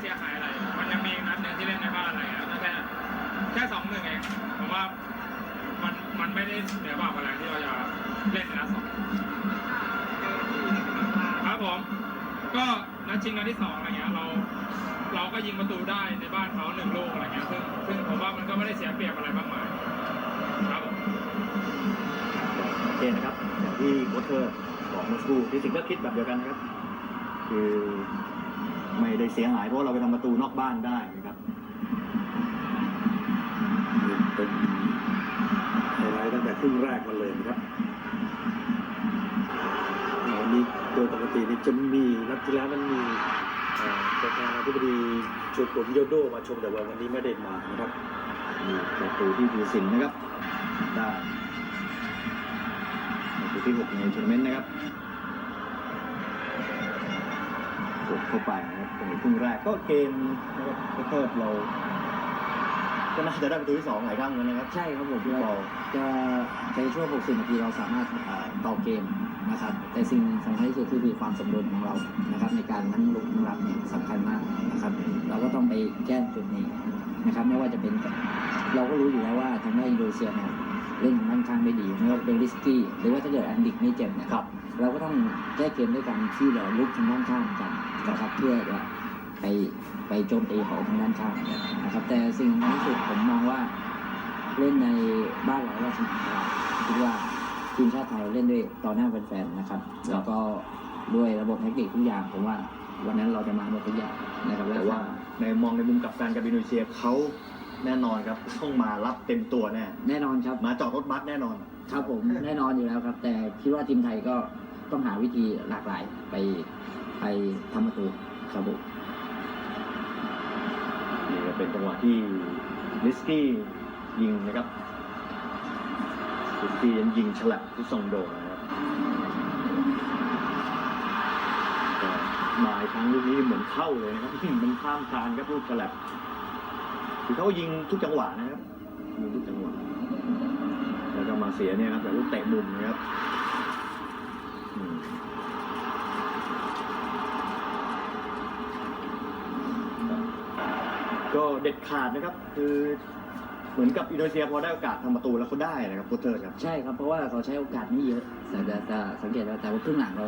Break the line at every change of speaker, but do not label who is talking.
เสียหายอะไร มันยังมีอีกนัดหนึ่งที่เล่นในบ้านอะไรอะแค่แค่สองหนึ่งเองผมว่ามันมันไม่ได้เหนือบาอะไรที่เราจะเล่นในนัดสองครับผมก็นัดชิงนัดที่สองอะไรเงี้ยเราเราก็ยิงประตูได้ในบ้านเขาหนึ่งลูกอะไรเงี้ยซึ่งซึ่งผมว่ามันก็ไม่ได้เสียเปรียบอะไรมากมายครับผม
โอเคนะครับอย่างที่โค้ชเทอร์บอกเมื่อสักครู่ที่สิงก็คิดแบบเดียวกันนะครับ คือ ไม่ได้เสียหายเพราะว่าเราไปทำประตูนอกบ้านได้นะครับ
นี่เป็นไฮไลท์ตั้งแต่ครึ่งแรกมาเลยนะครับอ่าวันนี้โดยปกตินี่จะมีนัดที่แล้วมันมีเอ่อประธานาธิบดีชวนผมโยโดมาชมแต่ว่าวันนี้ไม่ได้มานะครับ
มีประตูที่ทีสิงห์นะครับได้ประตูที่หกในทัวร์นาเมนต์นะครับกด เข้าไปนะครับในครึ่งแรกก็เกมนะครับโค้ชเทอร์เราก็น่าจะได้ประตูที่สองหลายครั้งเหมือนกันนะครับ
ใช่ครับผม
ฟุตบอล
จะในช่วง 60 นาทีเราสามารถเอ่อต่อเกมนะครับแต่สิ่งสำคัญที่สุดคือความสมดุลของเรานะครับ ในการทั้งลุกทั้งรับเนี่ยสำคัญมากนะครับ เราก็ต้องไปแก้จุดนี้นะครับ ไม่ว่าจะเป็นกับเราก็รู้อยู่แล้วว่าทางด้านอินโดนีเซียเนี่ยเล่นทางด้านข้างไม่ดีไม่ว่าเป็นริสกี้หรือว่าถ้าเกิดอันดิกไม่เจ็บเนี่ย
ครับ
เราก็ต้องแก้เกมด้วยการที่เราลุกทางด้านข้างกัน นะครับเพื่อจะไปไปโจมตีเขาทางด้านข้างนะครับ แต่สิ่งสำคัญที่สุดผมมองว่าเล่นในบ้านเราราชมังคลาคิดว่าทีมชาติไทยเล่นด้วยต่อหน้าแฟนๆนะครับ แล้วก็ด้วยระบบเทคนิคทุกอย่างผมว่าวันนั้นเราจะมาหมดทุกอย่างนะครับ
แต่ว่าในมองในมุมกลับการกับอินโดนีเซียเขาแน่นอนครับต้องมารับเต็มตัวแน่
แน่นอนครับ
มาจอดรถบัสแน่นอน
ครับผมแน่นอนอยู่แล้วครับ แต่คิดว่าทีมไทยก็ ต้องหาวิธีหลากหลายไปไปทำประตูครับผม
นี่ก็เป็นจังหวะที่ลิสกี้ยิงนะครับลิสกี้ยังยิงฉลับที่ซองโดนะครับมาอีกครั้งลูกนี้เหมือนเข้าเลยนะครับมันข้ามคานครับลูกฉลับคือเขายิงทุกจังหวะนะครับยิงทุกจังหวะแล้วก็มาเสียเนี่ยครับแต่ลูกเตะมุมนะครับ ก็เด็ดขาดนะครับ คือเหมือนกับอินโดนีเซียพอได้โอกาสทำประตูแล้วเขาได้นะครับโคเตอร์ครับ
ใช่ครับ เพราะว่าเขาใช้โอกาสไม่เยอะแต่แต่แต่สังเกตว่าแต่ว่าครึ่งหลังเรา